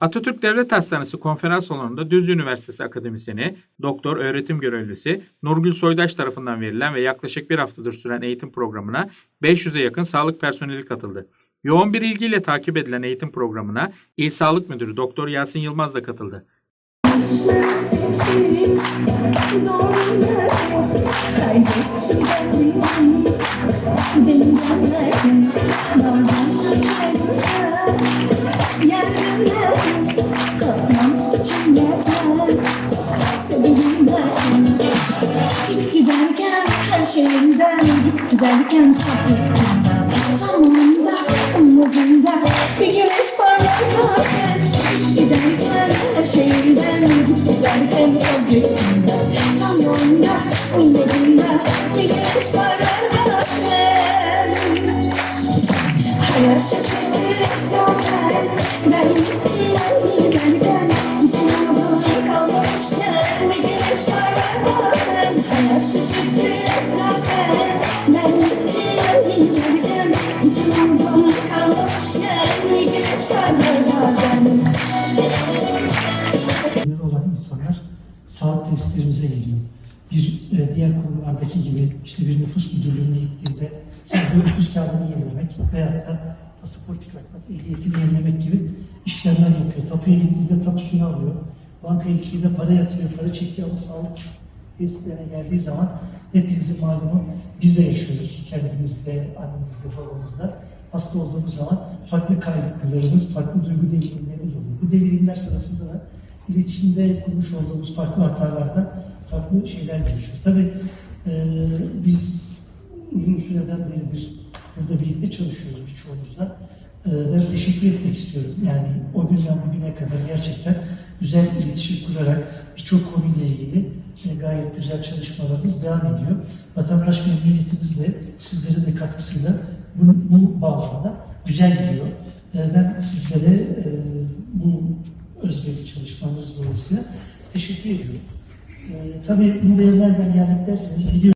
Atatürk Devlet Hastanesi konferans salonunda Düz Üniversitesi Akademisyeni, doktor öğretim görevlisi Nurgül Soydaş tarafından verilen ve yaklaşık bir haftadır süren eğitim programına 500'e yakın sağlık personeli katıldı. Yoğun bir ilgiyle takip edilen eğitim programına İl Sağlık Müdürü Doktor Yasin Yılmaz da katıldı. Gitti derken her şeyimden Gitti derken sabrettim Tamamında umudumda. Bir güneş parlar bazen olan insanlar sağlık testlerimize geliyor. Bir e, diğer kurumlardaki gibi işte bir nüfus müdürlüğüne gittiğinde sadece nüfus kağıdını yenilemek veyahut da pasaport çıkartmak, ehliyetini yenilemek gibi işlemler yapıyor. Tapuya gittiğinde tapusunu alıyor. Bankaya gittiğinde para yatırıyor, para çekiyor ama sağlık tesislerine geldiği zaman hepinizin malumu biz de yaşıyoruz. Kendimizde, annemizde, babamızda. Hasta olduğumuz zaman farklı kaygılarımız, farklı duygu devrimlerimiz oluyor. Bu devrimler sırasında da iletişimde kurmuş olduğumuz farklı hatalarda farklı şeyler gelişiyor. Tabii e, biz uzun süreden beridir burada birlikte çalışıyoruz birçoğumuzla. E, ben teşekkür etmek istiyorum. Yani o günden bugüne kadar gerçekten güzel iletişim kurarak birçok konuyla ilgili gayet güzel çalışmalarımız devam ediyor. Vatandaş memnuniyetimiz de sizlerin de katkısıyla bu, bu bağlamda güzel gidiyor. E, ben sizlere e, bu özverili çalışmalarınız dolayısıyla teşekkür ediyorum. E, tabii buraya nereden geldik derseniz biliyorum.